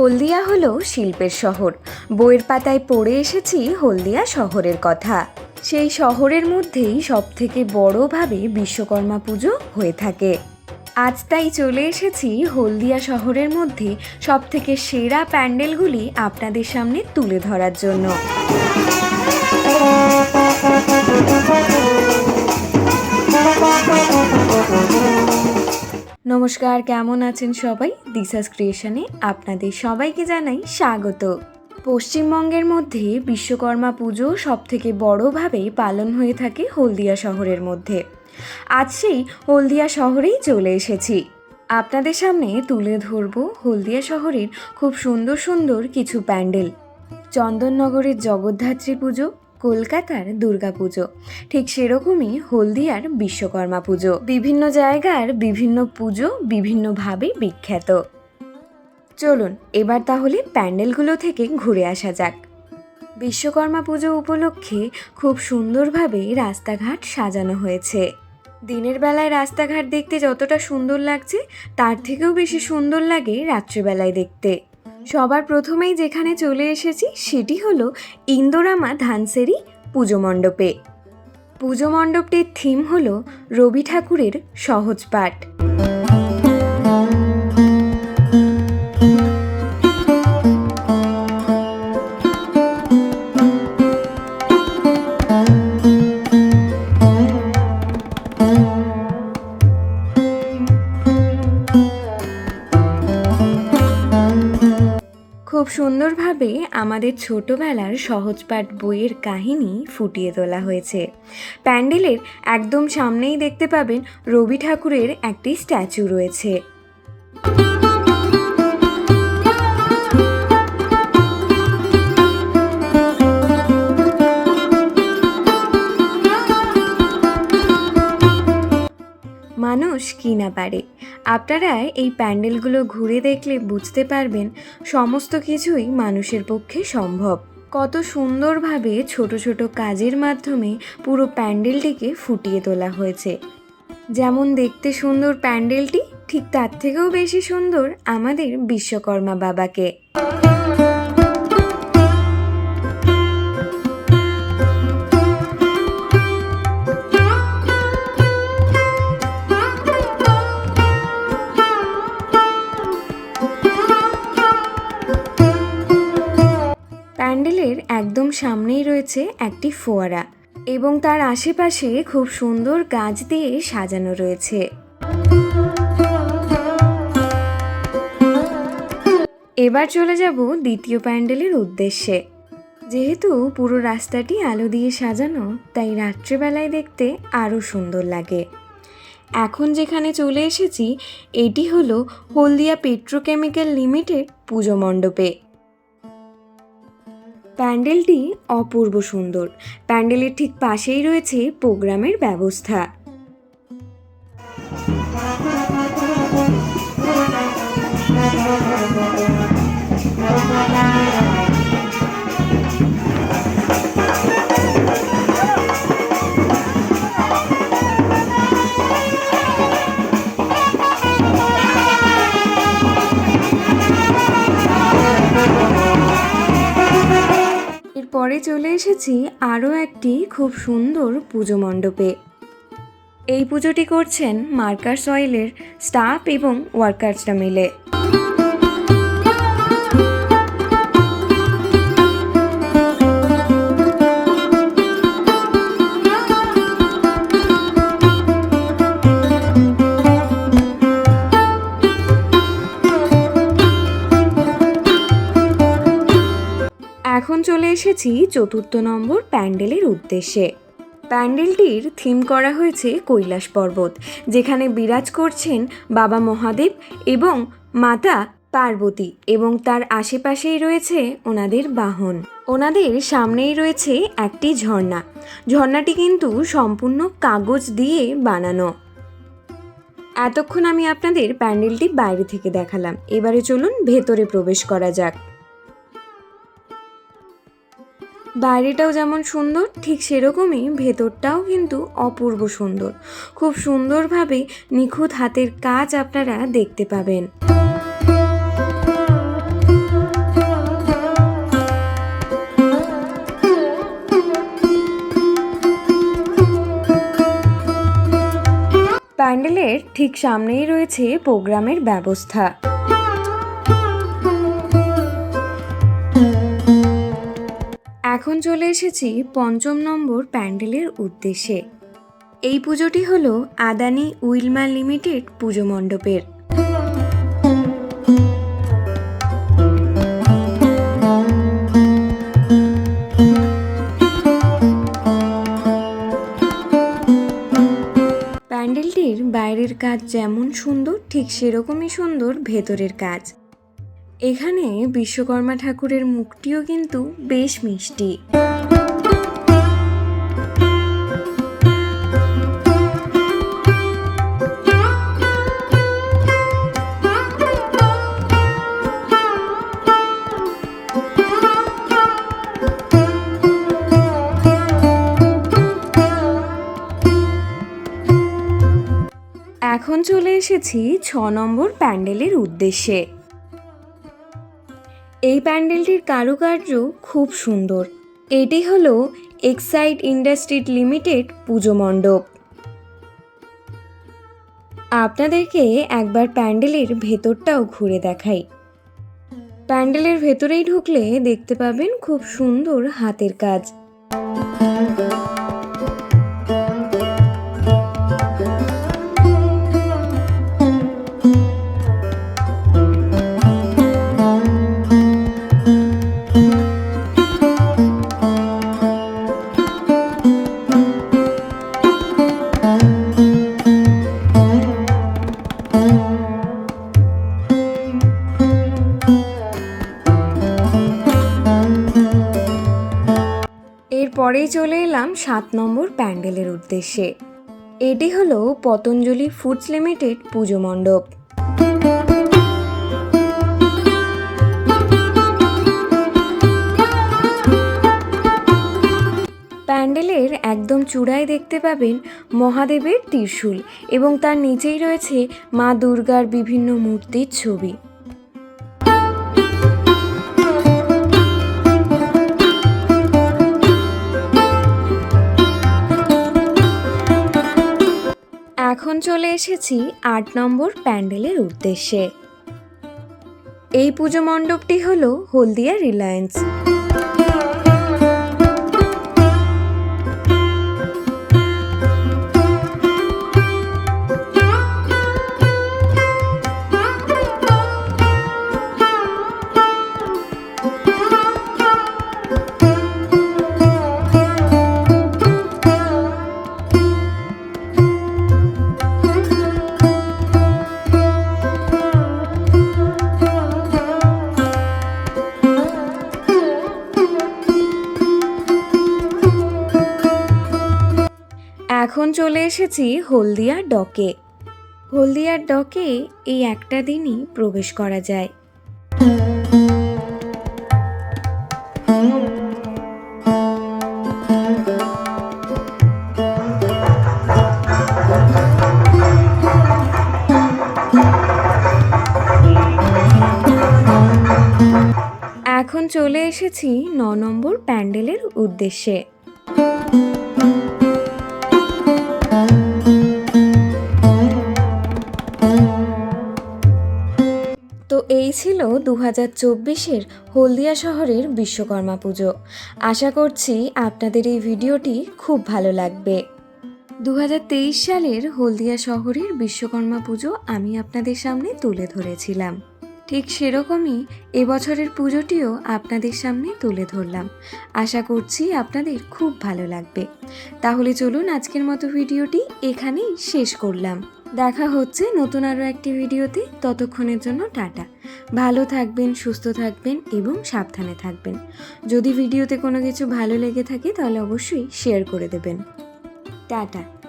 হলদিয়া হলো শিল্পের শহর। বইয়ের পাতায় পড়ে এসেছি হলদিয়া শহরের কথা। সেই শহরের মধ্যেই সবথেকে বড়ভাবে বিশ্বকর্মা পুজো হয়ে থাকে। আজ তাই চলে এসেছি হলদিয়া শহরের মধ্যে সবথেকে সেরা প্যান্ডেলগুলি আপনাদের সামনে তুলে ধরার জন্য। নমস্কার, কেমন আছেন সবাই? দিশাস ক্রিয়েশনে আপনাদের সবাইকে জানাই স্বাগত। পশ্চিমবঙ্গের মধ্যে বিশ্বকর্মা পুজো সবথেকে বড়ভাবে পালন হয়ে থাকে হলদিয়া শহরের মধ্যে। আজ সেই হলদিয়া শহরেই চলে এসেছি। আপনাদের সামনে তুলে ধরব হলদিয়া শহরের খুব সুন্দর সুন্দর কিছু প্যান্ডেল। চন্দননগরের জগদ্ধাত্রী পুজো কলকাতার দুর্গাপুজো। ঠিক সেরকমই হলদিয়ার বিশ্বকর্মা পুজো। বিভিন্ন জায়গার বিভিন্ন পুজো বিভিন্নভাবে বিখ্যাত। চলুন, এবার তাহলে প্যান্ডেলগুলো থেকে ঘুরে আসা যাক। বিশ্বকর্মা পুজো উপলক্ষে খুব সুন্দরভাবে রাস্তাঘাট সাজানো হয়েছে। দিনের বেলায় রাস্তাঘাট দেখতে যতটা সুন্দর লাগছে, তার থেকেও বেশি সুন্দর লাগে রাত্রিবেলায় দেখতে। সবার প্রথমেই যেখানে চলে এসেছি সেটি হলো ইন্দোরামা ধানসেরি পুজো মণ্ডপে। পুজো মণ্ডপটির থিম হলো রবি ঠাকুরের সহজ পাঠ। খুব সুন্দরভাবে আমাদের ছোটবেলার সহজপাঠ বইয়ের কাহিনী ফুটিয়ে তোলা হয়েছে। প্যান্ডেলের একদম সামনেই দেখতে পাবেন রবি ঠাকুরের একটি স্ট্যাচু রয়েছে। মানুষ কি না পারে? আপনারা এই প্যান্ডেলগুলো ঘুরে দেখলে বুঝতে পারবেন সমস্ত কিছুই মানুষের পক্ষে সম্ভব। কত সুন্দরভাবে ছোট ছোট কাজের মাধ্যমে পুরো প্যান্ডেলটিকে ফুটিয়ে তোলা হয়েছে। যেমন দেখতে সুন্দর প্যান্ডেলটি, ঠিক তার থেকেও বেশি সুন্দর আমাদের বিশ্বকর্মা বাবাকে। সামনেই রয়েছে একটি ফোয়ারা এবং তার আশেপাশে খুব সুন্দর গাছ দিয়ে সাজানো রয়েছে। এবার চলে যাব দ্বিতীয় প্যান্ডেলের উদ্দেশ্যে। যেহেতু পুরো রাস্তাটি আলো দিয়ে সাজানো, তাই রাত্রেবেলায় দেখতে আরও সুন্দর লাগে। এখন যেখানে চলে এসেছি, এটি হলো হলদিয়া পেট্রোকেমিক্যাল লিমিটেড পুজো মণ্ডপে। প্যান্ডেলটি অপূর্ব সুন্দর। প্যান্ডেলের ঠিক পাশেই রয়েছে প্রোগ্রামের ব্যবস্থা। এরপরে চলে এসেছি আরও একটি খুব সুন্দর পুজো মণ্ডপে। এই পুজোটি করছেন মার্কার সয়েলের স্টাফ এবং ওয়ার্কার্সরা মিলে। চলে এসেছি চতুর্থ নম্বর প্যান্ডেলের উদ্দেশ্যে। প্যান্ডেলটির থিম করা হয়েছে কৈলাস পর্বত, যেখানে বিরাজ করছেন বাবা মহাদেব এবং মাতা পার্বতী এবং তার আশেপাশেই রয়েছে ওনাদের বাহন। ওনাদের সামনেই রয়েছে একটি ঝর্ণা। ঝর্ণাটি কিন্তু সম্পূর্ণ কাগজ দিয়ে বানানো। এতক্ষণ আমি আপনাদের প্যান্ডেলটি বাইরে থেকে দেখালাম। এবারে চলুন ভেতরে প্রবেশ করা যাক। বাইরেটাও যেমন সুন্দর, ঠিক সেরকমই ভেতরটাও কিন্তু অপূর্ব সুন্দর। খুব সুন্দরভাবে নিখুঁত হাতের কাজ আপনারা দেখতে পাবেন। প্যান্ডেলের ঠিক সামনেই রয়েছে প্রোগ্রামের ব্যবস্থা। এখন চলে এসেছি পঞ্চম নম্বর প্যান্ডেলের উদ্দেশ্যে। এই পুজোটি হল আদানি উইলমা লিমিটেড পুজো মণ্ডপের। প্যান্ডেলটির বাইরের কাজ যেমন সুন্দর, ঠিক সেরকমই সুন্দর ভেতরের কাজ। এখানে বিশ্বকর্মা ঠাকুরের মুখটিও কিন্তু বেশ মিষ্টি। এখন চলে এসেছি ছ নম্বর প্যান্ডেলের উদ্দেশ্যে। এই প্যান্ডেলটির কারুকার্য খুব সুন্দর। এটি হল এক্সাইড ইন্ডাস্ট্রিজ লিমিটেড পুজো মণ্ডপ। আপনাদেরকে একবার প্যান্ডেলের ভেতরটাও ঘুরে দেখাই। প্যান্ডেলের ভেতরেই ঢুকলে দেখতে পাবেন খুব সুন্দর হাতের কাজ। চলে এলাম সাত নম্বর প্যান্ডেলের উদ্দেশ্যে। এটি হলো পতঞ্জলি ফুডস লিমিটেড পুজো মণ্ডপ। প্যান্ডেলের একদম চূড়ায় দেখতে পাবেন মহাদেবের ত্রিশূল এবং তার নিচেই রয়েছে মা দুর্গার বিভিন্ন মূর্তির ছবি। চলে এসেছি আট নম্বর প্যান্ডেলের উদ্দেশ্যে। এই পুজো মণ্ডপটি হল হলদিয়া রিলায়েন্স। চলে এসেছি হলদিয়ার ডকে। হলদিয়ার ডকে এই একটা দিনই প্রবেশ করা যায়। এখন চলে এসেছি ন নম্বর প্যান্ডেলের উদ্দেশ্যে। এই ছিল দু হাজার চব্বিশের হলদিয়া শহরের বিশ্বকর্মা পুজো। আশা করছি আপনাদের এই ভিডিওটি খুব ভালো লাগবে। দু হাজার তেইশ সালের হলদিয়া শহরের বিশ্বকর্মা পুজো আমি আপনাদের সামনে তুলে ধরেছিলাম। ঠিক সেরকমই এবছরের পুজোটিও আপনাদের সামনে তুলে ধরলাম। আশা করছি আপনাদের খুব ভালো লাগবে। তাহলে চলুন আজকের মতো ভিডিওটি এখানেই শেষ করলাম। দেখা হচ্ছে নতুন আরও একটি ভিডিওতে। ততক্ষণের জন্য টাটা। ভালো থাকবেন, সুস্থ থাকবেন এবং সাবধানে থাকবেন। যদি ভিডিওতে কোনো কিছু ভালো লেগে থাকে তাহলে অবশ্যই শেয়ার করে দেবেন। টাটা।